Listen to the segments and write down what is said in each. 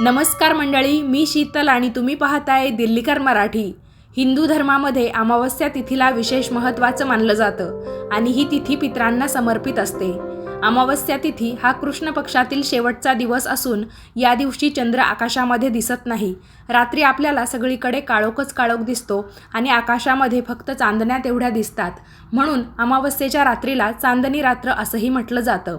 नमस्कार मंडळी मी शीतल आणि तुम्ही पाहताय दिल्लीकर मराठी. हिंदू धर्मामध्ये अमावस्या तिथीला विशेष महत्त्वाचं मानलं जातं आणि ही तिथी पित्रांना समर्पित असते. अमावस्या तिथी हा कृष्ण पक्षातील शेवटचा दिवस असून या दिवशी चंद्र आकाशामध्ये दिसत नाही. रात्री आपल्याला सगळीकडे काळोखच काळोख दिसतो आणि आकाशामध्ये फक्त चांदण्या तेवढ्या दिसतात. म्हणून अमावस्येच्या रात्रीला चांदणी रात्र असंही म्हटलं जातं.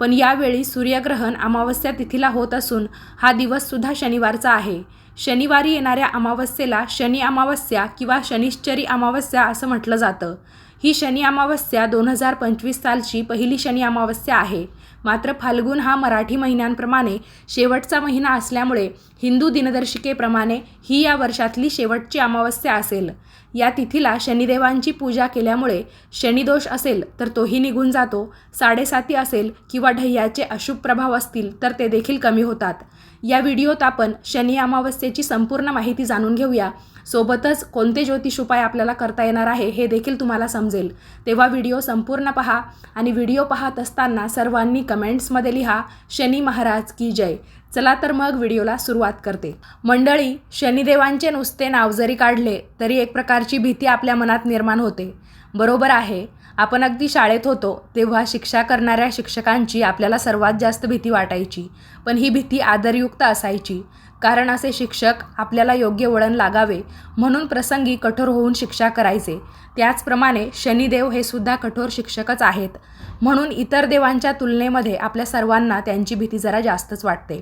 पण यावेळी सूर्यग्रहण अमावस्या तिथीला होत असून हा दिवससुद्धा शनिवारचा आहे. शनिवारी येणाऱ्या अमावस्येला शनी अमावस्या किंवा शनिश्चरी अमावस्या असं म्हटलं जातं. ही शनी अमावस्या दोन हजार पंचवीस सालची पहिली शनी अमावस्या आहे. मात्र फाल्गुन हा मराठी महिन्यांप्रमाणे शेवटचा महिना असल्यामुळे हिंदू दिनदर्शिकेप्रमाणे ही या वर्षातली शेवटची अमावस्या असेल. या तिथीला शनिदेवांची पूजा केल्यामुळे शनिदोष असेल तर तोही निघून जातो साडेसाती असेल किंवा ढय्याचे अशुभ प्रभाव असतील तर ते देखील कमी होतात. या व्हिडिओत आपण शनी अमावस्येची संपूर्ण माहिती जाणून घेऊया. सोबतच कोणते ज्योतिष उपाय आपल्याला करता येणार आहे हे देखील तुम्हाला समजेल. तेव्हा व्हिडिओ संपूर्ण पहा आणि व्हिडिओ पाहत असताना सर्वांनी कमेंट्समध्ये लिहा शनी महाराज की जय. चला तर मग व्हिडिओला सुरुवात करते. मंडळी शनिदेवांचे नुसते नाव जरी काढले तरी एक प्रकारची भीती आपल्या मनात निर्माण होते. बरोबर आहे. आपण अगदी शाळेत होतो तेव्हा शिक्षा करणाऱ्या शिक्षकांची आपल्याला सर्वात जास्त भीती वाटायची. पण ही भीती आदरयुक्त असायची. कारण असे शिक्षक आपल्याला योग्य वळण लागावे म्हणून प्रसंगी कठोर होऊन शिक्षा करायचे. त्याचप्रमाणे शनिदेव हे सुद्धा कठोर शिक्षकच आहेत. म्हणून इतर देवांच्या तुलनेमध्ये आपल्या सर्वांना त्यांची भीती जरा जास्तच वाटते.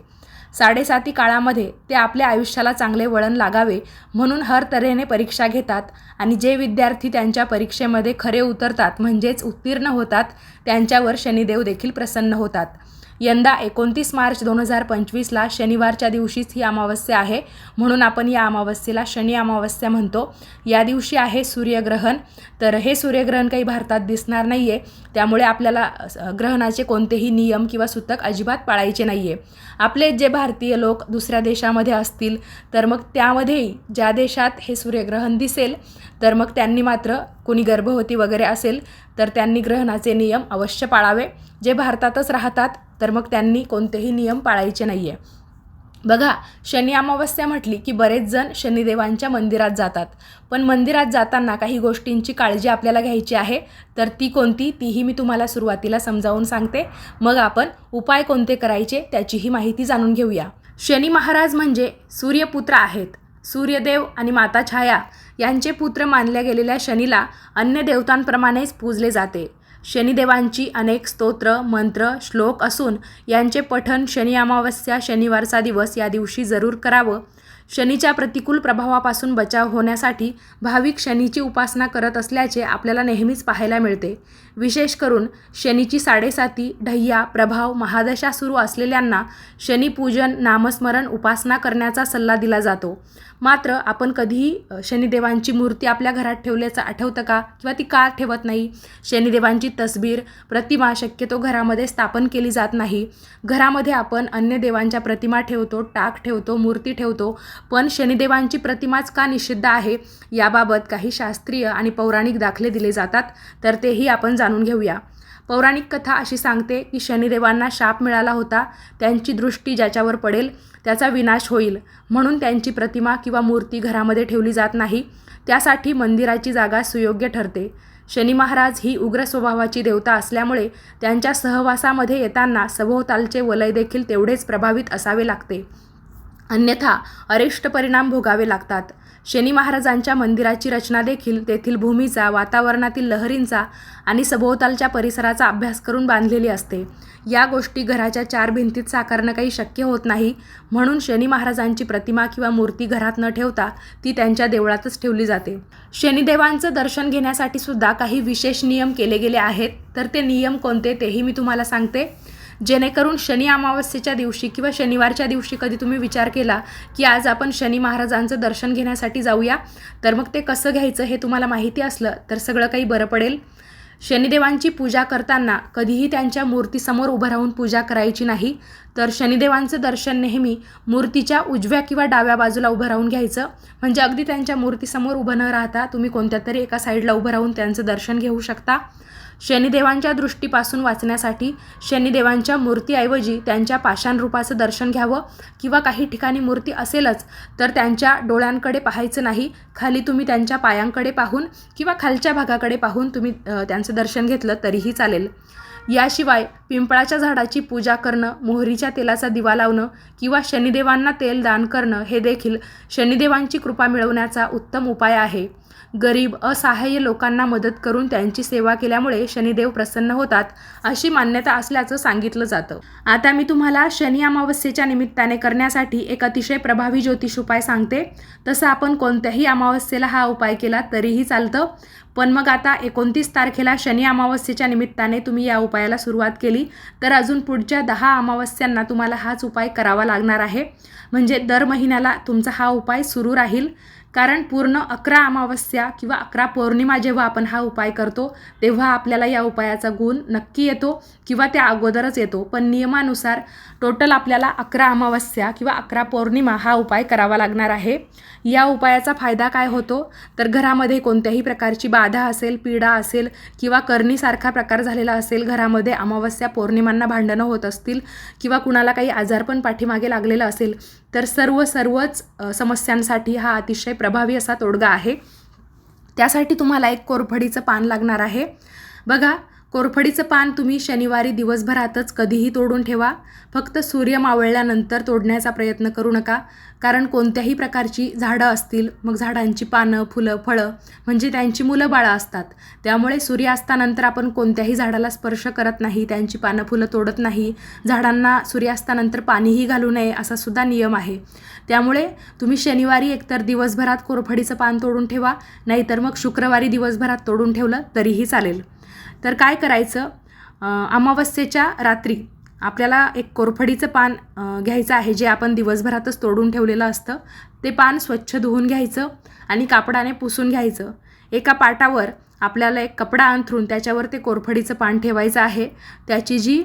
साडेसाती काळामध्ये ते आपल्या आयुष्याला चांगले वळण लागावे म्हणून हर तऱ्हेने परीक्षा घेतात आणि जे विद्यार्थी त्यांच्या परीक्षेमध्ये खरे उतरतात म्हणजेच उत्तीर्ण होतात त्यांच्यावर शनिदेव देखील प्रसन्न होतात. यंदा एकोणतीस मार्च दोन हजार पंचवीसला शनिवारच्या दिवशीच ही अमावस्या आहे. म्हणून आपण या अमावस्येला शनी अमावस्या म्हणतो. या दिवशी आहे सूर्यग्रहण. तर हे सूर्यग्रहण काही भारतात दिसणार नाही आहे त्यामुळे आपल्याला ग्रहणाचे कोणतेही नियम किंवा सूतक अजिबात पाळायचे नाही आहे आपले जे भारतीय लोक दुसऱ्या देशामध्ये असतील तर मग त्यामध्येही ज्या देशात हे सूर्यग्रहण दिसेल तर मग त्यांनी मात्र कोणी गर्भवती वगैरे असेल तर त्यांनी ग्रहणाचे नियम अवश्य पाळावे. जे भारतातच राहतात तर मग त्यांनी कोणतेही नियम पाळायचे नाही आहे बघा शनी अमावस्या म्हटली की बरेच जण शनिदेवांच्या मंदिरात जातात. पण मंदिरात जाताना काही गोष्टींची काळजी आपल्याला घ्यायची आहे तर ती कोणती तीही मी तुम्हाला सुरुवातीला समजावून सांगते. मग आपण उपाय कोणते करायचे त्याचीही माहिती जाणून घेऊया. शनी महाराज म्हणजे सूर्यपुत्र आहेत. सूर्यदेव आणि माता छाया यांचे पुत्र मानल्या गेलेल्या शनीला अन्य देवतांप्रमाणेच पूजले जाते. शनिदेवांची अनेक स्तोत्र मंत्र श्लोक असून यांचे पठण शनी अमावस्या शनिवारचा दिवस या दिवशी जरूर करावं शनीच्या प्रतिकूल प्रभावापासून बचाव होण्यासाठी भाविक शनीची उपासना करत असल्याचे आपल्याला नेहमीच पाहायला मिळते. विशेष करून शनीची साडेसाती ढय्या प्रभाव महादशा सुरू असलेल्यांना शनीपूजन नामस्मरण उपासना करण्याचा सल्ला दिला जातो. मात्र आपण कधीही शनिदेवांची मूर्ती आपल्या घरात ठेवल्याचं आठवतं का? किंवा ती का ठेवत नाही? शनिदेवांची तस्बीर प्रतिमा शक्यतो घरामध्ये स्थापन केली जात नाही. घरामध्ये आपण अन्य देवांच्या प्रतिमा ठेवतो टाक ठेवतो मूर्ती ठेवतो. पण शनिदेवांची प्रतिमाच का निषिद्ध आहे याबाबत काही शास्त्रीय आणि पौराणिक दाखले दिले जातात तर तेही आपण जाणून घेऊया. पौराणिक कथा अशी सांगते की शनिदेवांना शाप मिळाला होता त्यांची दृष्टी ज्याच्यावर पडेल त्याचा विनाश होईल म्हणून त्यांची प्रतिमा किंवा मूर्ती घरामध्ये ठेवली जात नाही त्यासाठी मंदिराची जागा सुयोग्य ठरते. शनी महाराज ही उग्र स्वभावाची देवता असल्यामुळे त्यांच्या सहवासामध्ये येताना सभोवतालचे वलय देखील तेवढेच प्रभावित असावे लागते. अन्यथा अरिष्ट परिणाम भोगावे लागतात. शनी महाराजांच्या मंदिराची रचना देखील तेथील भूमीचा वातावरणातील लहरींचा आणि सभोवतालच्या परिसराचा अभ्यास करून बांधलेली असते. या गोष्टी घराच्या चार भिंतीत साकारणं काही शक्य होत नाही. म्हणून शनी महाराजांची प्रतिमा किंवा मूर्ती घरात न ठेवता ती त्यांच्या देवळातच ठेवली जाते. शनिदेवांचं दर्शन घेण्यासाठी सुद्धा काही विशेष नियम केले गेले आहेत. तर ते नियम कोणते तेही मी तुम्हाला सांगते. जेणेकरून शनी अमावस्येच्या दिवशी किंवा शनिवारच्या दिवशी कधी तुम्ही विचार केला की आज आपण शनी महाराजांचं दर्शन घेण्यासाठी जाऊया तर मग ते कसं घ्यायचं हे तुम्हाला माहिती असलं तर सगळं काही बरं पडेल. शनिदेवांची पूजा करताना कधीही त्यांच्या मूर्तीसमोर उभं राहून पूजा करायची नाही तर शनिदेवांचं दर्शन नेहमी मूर्तीच्या उजव्या किंवा डाव्या बाजूला उभं राहून घ्यायचं. म्हणजे अगदी त्यांच्या मूर्तीसमोर उभं न राहता तुम्ही कोणत्या तरी एका साईडला उभं राहून त्यांचं दर्शन घेऊ शकता. शनिदेवांच्या दृष्टीपासून वाचण्यासाठी शनिदेवांच्या मूर्तीऐवजी त्यांच्या पाषाण रूपाचं दर्शन घ्यावं किंवा काही ठिकाणी मूर्ती असेलच तर त्यांच्या डोळ्यांकडे पाहायचं नाही. खाली तुम्ही त्यांच्या पायांकडे पाहून किंवा खालच्या भागाकडे पाहून तुम्ही त्यांचं दर्शन घेतलं तरीही चालेल. याशिवाय पिंपळाच्या झाडाची पूजा करणं मोहरीच्या तेलाचा दिवा लावणं किंवा शनिदेवांना तेल दान करणं हे देखील शनिदेवांची कृपा मिळवण्याचा उत्तम उपाय आहे. गरीब असहाय्य लोकांना मदत करून त्यांची सेवा केल्यामुळे शनिदेव प्रसन्न होतात अशी मान्यता असल्याचं सांगितलं जातं. आता मी तुम्हाला शनी अमावस्येच्या निमित्ताने करण्यासाठी एक अतिशय प्रभावी ज्योतिष उपाय सांगते. तसं आपण कोणत्याही अमावस्येला हा उपाय केला तरीही चालतं. पण मग आता एकोणतीस तारखेला शनी अमावस्येच्या निमित्ताने तुम्ही या उपायाला सुरुवात केली. तर अजून पुढच्या दहा अमावस्यांना तुम्हाला हाच उपाय करावा लागणार आहे. म्हणजे दर महिन्याला तुमचा हा उपाय सुरू राहील. कारण पूर्ण अकरा अमावस्या किंवा अकरा पौर्णिमा जेव्हा आपण हा उपाय करतो तेव्हा आपल्याला या उपायाचा गुण नक्की येतो किंवा त्या अगोदरच येतो. पण नियमानुसार टोटल आपल्याला अकरा अमावस्या किंवा अकरा पौर्णिमा हा उपाय करावा लागणार आहे. या उपायाचा फायदा काय होतो? तर घरामध्ये कोणत्याही प्रकारची बाधा असेल पीडा असेल किंवा करणीसारखा प्रकार झालेला असेल घरामध्ये अमावस्या पौर्णिमांना भांडणं होत असतील किंवा कुणाला काही आजारपण पाठीमागे लागलेलं असेल तर सर्व सर्वच समस्यांसाठी हा अतिशय प्रभावी असा तोडगा आहे. त्यासाठी तुम्हाला एक कोरफडीचं पान लागणार आहे. बघा कोरफडीचं पान तुम्ही शनिवारी दिवसभरातच कधीही तोडून ठेवा. फक्त सूर्य मावळल्यानंतर तोडण्याचा प्रयत्न करू नका. कारण कोणत्याही प्रकारची झाडं असतील मग झाडांची पानं फुलं फळं म्हणजे त्यांची मुलं बाळं असतात. त्यामुळे सूर्यास्तानंतर आपण कोणत्याही झाडाला स्पर्श करत नाही त्यांची पानं फुलं तोडत नाही. झाडांना सूर्यास्तानंतर पाणीही घालू नये असा सुद्धा नियम आहे. त्यामुळे तुम्ही शनिवारी एकतर दिवसभरात कोरफडीचं पान तोडून ठेवा नाहीतर मग शुक्रवारी दिवसभरात तोडून ठेवलं तरीही चालेल. तर काय करायचं? अमावस्येच्या रात्री आपल्याला एक कोरफडीचं पान घ्यायचं आहे जे आपण दिवसभरातच तोडून ठेवलेलं असतं. ते पान स्वच्छ धुवून घ्यायचं आणि कापडाने पुसून घ्यायचं. एका पाटावर आपल्याला एक कपडा अंथरून त्याच्यावर ते कोरफडीचं पान ठेवायचं आहे. त्याची जी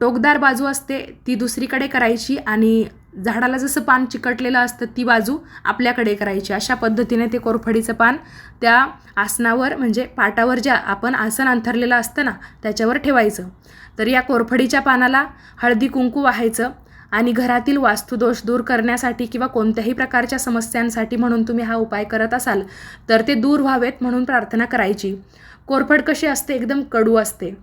टोकदार बाजू असते ती दुसरीकडे करायची आणि झाडाला जसं पान चिकटलेलं असतं ती बाजू आपल्याकडे करायची. अशा पद्धतीने ते कोरफडीचं पान त्या आसनावर म्हणजे पाटावर ज्या आपण आसन अंथरलेलं असतं ना त्याच्यावर ठेवायचं. तर या कोरफडीच्या पानाला हळदी कुंकू वाहायचं आणि घरातील वास्तुदोष दूर करण्यासाठी किंवा कोणत्याही प्रकारच्या समस्यांसाठी म्हणून तुम्ही हा उपाय करत असाल तर ते दूर व्हावेत म्हणून प्रार्थना करायची. कोरफड कशी असते? एकदम कडू असते.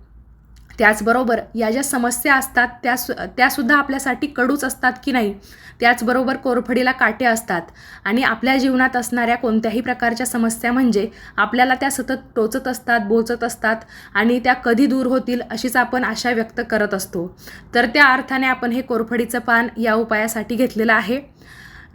त्याचबरोबर या ज्या समस्या असतात त्या सु त्यासुद्धा आपल्यासाठी कडूच असतात की नाही? त्याचबरोबर कोरफडीला काटे असतात. आणि आपल्या जीवनात असणाऱ्या कोणत्याही प्रकारच्या समस्या म्हणजे आपल्याला त्या सतत टोचत असतात बोचत असतात आणि त्या कधी दूर होतील अशीच आपण आशा व्यक्त करत असतो. तर त्या अर्थाने आपण हे कोरफडीचं पान या उपायासाठी घेतलेलं आहे.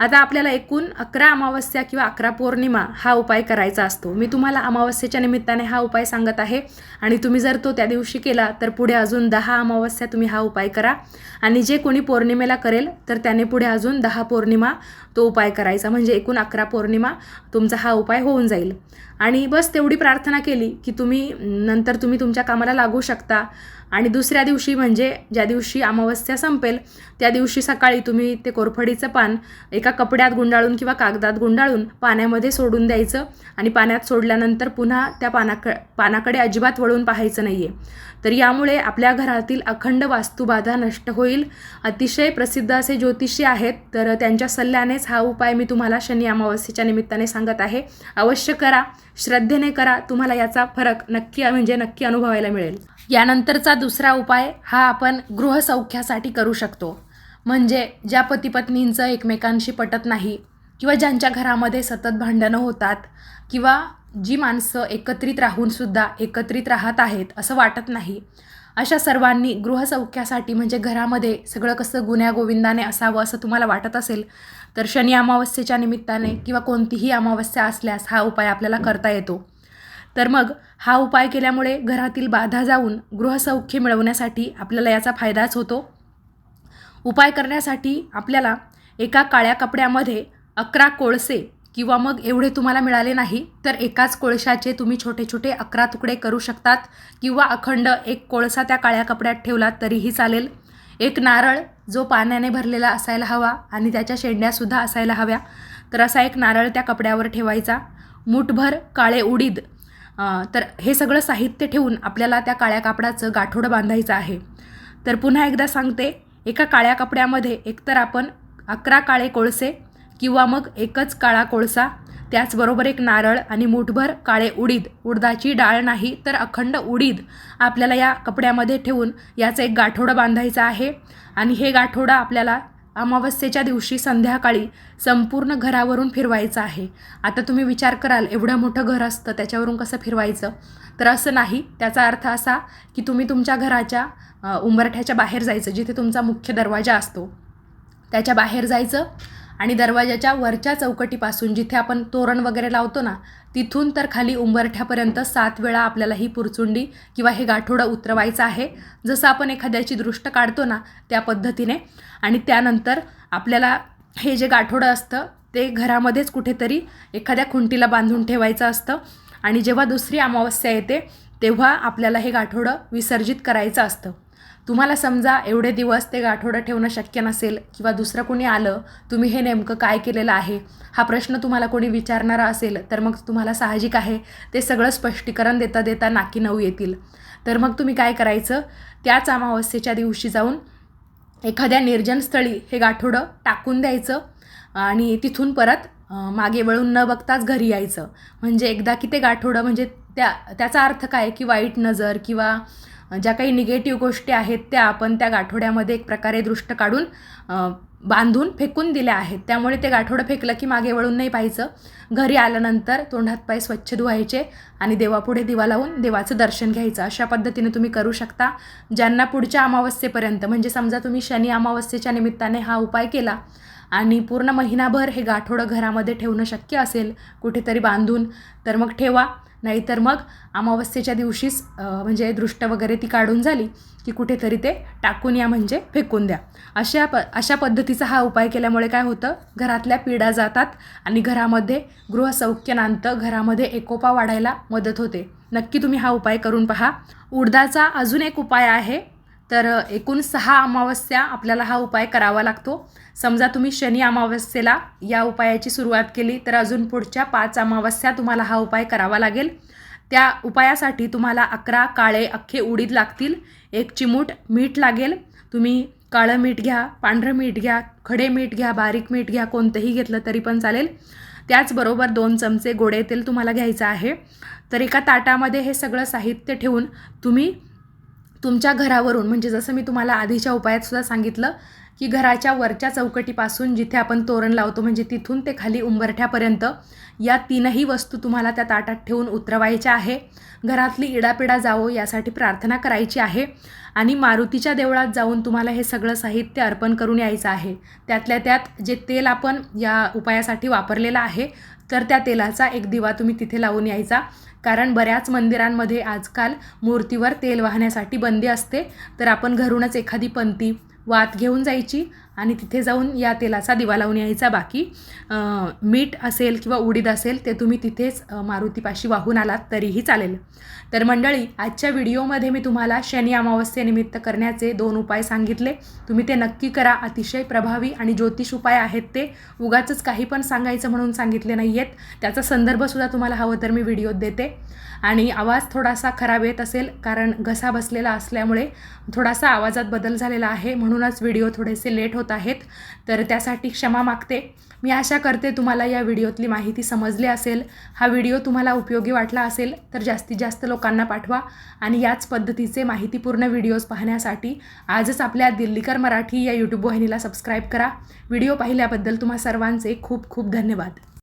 आता आपल्याला एकूण अकरा अमावस्या किंवा अकरा पौर्णिमा हा उपाय करायचा असतो. मी तुम्हाला अमावस्येच्या निमित्ताने हा उपाय सांगत आहे आणि तुम्ही जर तो त्या दिवशी केला तर पुढे अजून दहा अमावस्या तुम्ही हा उपाय करा. आणि जे कोणी पौर्णिमेला करेल तर त्याने पुढे अजून दहा पौर्णिमा तो उपाय करायचा. म्हणजे एकूण अकरा पौर्णिमा तुमचा हा उपाय होऊन जाईल. आणि बस तेवढी प्रार्थना केली की तुम्ही नंतर तुम्ही तुमच्या कामाला लागू शकता. आणि दुसऱ्या दिवशी म्हणजे ज्या दिवशी अमावस्या संपेल त्या दिवशी सकाळी तुम्ही ते कोरफडीचं पान एका कपड्यात गुंडाळून किंवा कागदात गुंडाळून पाण्यामध्ये सोडून द्यायचं. आणि पाण्यात सोडल्यानंतर पुन्हा त्या पानाक पानाकडे अजिबात वळून पाहायचं नाही आहे तर यामुळे आपल्या घरातील अखंड वास्तुबाधा नष्ट होईल. अतिशय प्रसिद्ध असे ज्योतिषी आहेत. तर त्यांच्या सल्ल्यानेच हा उपाय मी तुम्हाला शनी अमावस्येच्या निमित्ताने सांगत आहे. अवश्य करा श्रद्धेने करा तुम्हाला याचा फरक नक्की म्हणजे नक्की अनुभवायला मिळेल. यानंतरचा दुसरा उपाय हा आपण गृहसौख्यासाठी करू शकतो. म्हणजे ज्या पतीपत्नींचं एकमेकांशी पटत नाही किंवा ज्यांच्या घरामध्ये सतत भांडणं होतात किंवा जी माणसं एकत्रित राहूनसुद्धा एकत्रित राहत आहेत असं वाटत नाही अशा सर्वांनी गृहसौख्यासाठी म्हणजे घरामध्ये सगळं कसं गुण्यागोविंदाने असावं असं तुम्हाला वाटत असेल तर शनी अमावस्येच्या निमित्ताने किंवा कोणतीही अमावस्या असल्यास हा उपाय आपल्याला करता येतो. तर मग हा उपाय केल्यामुळे घरातील बाधा जाऊन गृहसौख्य मिळवण्यासाठी आपल्याला याचा फायदाच होतो. उपाय करण्यासाठी आपल्याला एका काळ्या कपड्यामध्ये अकरा कोळसे किंवा मग एवढे तुम्हाला मिळाले नाही तर एकाच कोळशाचे तुम्ही छोटे छोटे अकरा तुकडे करू शकतात किंवा अखंड एक कोळसा त्या काळ्या कपड्यात ठेवला तरीही चालेल. एक नारळ जो पाण्याने भरलेला असायला हवा आणि त्याच्या शेंड्यासुद्धा असायला हव्या तर असा एक नारळ त्या कपड्यावर ठेवायचा. मूठभर काळे उडीद तर हे सगळं साहित्य ठेवून आपल्याला त्या काळ्या कापडाचं गाठोडं बांधायचं आहे. तर पुन्हा एकदा सांगते एका काळ्या कपड्यामध्ये एकतर आपण अकरा काळे कोळसे किंवा मग एकच काळा कोळसा त्याचबरोबर एक नारळ आणि मूठभर काळे उडीद. उडदाची डाळ नाही तर अखंड उडीद आपल्याला या कपड्यामध्ये ठेवून याचं एक गाठोडं बांधायचं आहे. आणि हे गाठोडं आपल्याला अमावस्येच्या दिवशी संध्याकाळी संपूर्ण घरावरून फिरवायचं आहे. आता तुम्ही विचार कराल एवढं मोठं घर असतं त्याच्यावरून कसं फिरवायचं? तर असं नाही. त्याचा अर्थ असा की तुम्ही तुमच्या घराच्या उंबरठ्याच्या बाहेर जायचं जिथे तुमचा मुख्य दरवाजा असतो. त्याच्या बाहेर जायचं आणि दरवाजाच्या वरच्या चौकटीपासून जिथे आपण तोरण वगैरे लावतो ना तिथून तर खाली उंबरठ्यापर्यंत सात वेळा आपल्याला ही पुरचुंडी किंवा हे गाठोडं उतरवायचं आहे. जसं आपण एखाद्याची दृष्ट काढतो ना त्या पद्धतीने. आणि त्यानंतर आपल्याला हे जे गाठोडं असतं ते घरामध्येच कुठेतरी एखाद्या खुंटीला बांधून ठेवायचं असतं. आणि जेव्हा दुसरी अमावस्या येते तेव्हा आपल्याला हे गाठोडं विसर्जित करायचं असतं. तुम्हाला समजा एवढे दिवस ते गाठोडं ठेवणं शक्य नसेल किंवा दुसरं कोणी आलं तुम्ही हे नेमकं काय केलेलं आहे? हा प्रश्न तुम्हाला कोणी विचारणारा असेल तर मग तुम्हाला साहजिक आहे. ते सगळं स्पष्टीकरण देता देता नाकी नऊ येतील. तर मग तुम्ही काय करायचं? त्याच अमावस्येच्या दिवशी जाऊन एखाद्या निर्जन स्थळी हे गाठोडं टाकून द्यायचं आणि तिथून परत मागे वळून न बघताच घरी यायचं. म्हणजे एकदा की ते गाठोडं म्हणजे त्या त्याचा अर्थ काय? की वाईट नजर किंवा ज्या काही निगेटिव्ह गोष्टी आहेत त्या आपण त्या गाठोड्यामध्ये एक प्रकारे दृष्ट काढून बांधून फेकून दिल्या आहेत. त्यामुळे ते गाठोडं फेकलं की मागे वळून नाही पाहायचं. घरी आल्यानंतर तोंडात पाय स्वच्छ धुवायचे आणि देवापुढे दिवा लावून देवाचं दर्शन घ्यायचं. अशा पद्धतीने तुम्ही करू शकता. ज्यांना पुढच्या अमावस्येपर्यंत म्हणजे समजा तुम्ही शनी अमावस्येच्या निमित्ताने हा उपाय केला आणि पूर्ण महिनाभर हे गाठोडं घरामध्ये ठेवणं शक्य असेल कुठेतरी बांधून तर मग ठेवा. नाहीतर मग अमावस्येच्या दिवशीच म्हणजे दृष्ट वगैरे ती काढून झाली की कुठेतरी ते टाकून या म्हणजे फेकून द्या. अशा प अशा पद्धतीचा हा उपाय केल्यामुळे काय होतं? घरातल्या पिढ्या जातात आणि घरामध्ये गृहसौख्य नांदतं घरामध्ये एकोपा वाढायला मदत होते. नक्की तुम्ही हा उपाय करून पहा. उडदाचा अजून एक उपाय आहे. तर एकूण सहा अमावस्या आपल्याला हा उपाय करावा लागतो. समजा तुम्ही शनी अमावस्येला या उपायाची सुरुवात केली तर अजून पुढच्या पाच अमावस्या तुम्हाला हा उपाय करावा लागेल. त्या उपायासाठी तुम्हाला अकरा काळे अख्खे उडीद लागतील एक चिमूट मीठ लागेल. तुम्ही काळं मीठ घ्या पांढरं मीठ घ्या खडे मीठ घ्या बारीक मीठ घ्या कोणतंही घेतलं तरी पण चालेल. त्याचबरोबर दोन चमचे गोडे तेल तुम्हाला घ्यायचं आहे. तर एका ताटामध्ये हे सगळं साहित्य ठेवून तुम्ही तुमच्या घरावरून म्हणजे जसं मी तुम्हाला आधीच्या उपायात सुद्धा सांगितलं की घराच्या वरच्या चौकटीपासून जिथे आपण तोरण लावतो म्हणजे तिथून ते खाली उंबरठ्यापर्यंत या तीनही वस्तू तुम्हाला त्या ताटात ठेवून उतरवायच्या आहे. घरातली इडापिडा जावो यासाठी प्रार्थना करायची आहे आणि मारुतीच्या देवळात जाऊन तुम्हाला हे सगळं साहित्य अर्पण करून यायचं आहे. त्यातल्या त्यात जे तेल आपण या उपायासाठी वापरलेलं आहे तर त्या तेलाचा एक दिवा तुम्ही तिथे लावून यायचा. कारण बऱ्याच मंदिरांमध्ये आजकाल मूर्तीवर तेल वाहण्यासाठी बंदी असते. तर आपण घरूनच एखादी पंती वात घेऊन जायची. आणि तिथे जाऊन या तेलाचा दिवा लावून यायचा. बाकी मीठ असेल किंवा उडीद असेल ते तुम्ही तिथेच मारुतीपाशी वाहून आलात तरीही चालेल. तर मंडळी आजच्या व्हिडिओमध्ये मी तुम्हाला शनी अमावस्येनिमित्त करण्याचे दोन उपाय सांगितले. तुम्ही ते नक्की करा. अतिशय प्रभावी आणि ज्योतिष उपाय आहेत ते. उगाच काही पण सांगायचं म्हणून सांगितले नाही आहेत त्याचा संदर्भसुद्धा तुम्हाला हवं तर मी व्हिडिओत देते. आणि आवाज थोडासा खराब येत असेल कारण घसा बसलेला असल्यामुळे थोडासा आवाजात बदल झालेला आहे. म्हणूनच व्हिडिओ थोडेसे लेट होत आहेत. तर त्यासाठी क्षमा मागते. मी आशा करते तुम्हाला या व्हिडिओतली माहिती समजली असेल. हा व्हिडिओ तुम्हाला उपयोगी वाटला असेल तर जास्तीत जास्त लोकांना पाठवा आणि याच पद्धतीचे माहितीपूर्ण व्हिडिओज पाहण्यासाठी आजच आपल्या दिल्लीकर मराठी या यूट्यूब वाहिनीला सबस्क्राईब करा. व्हिडिओ पाहिल्याबद्दल तुम्हा सर्वांचे खूप खूप धन्यवाद.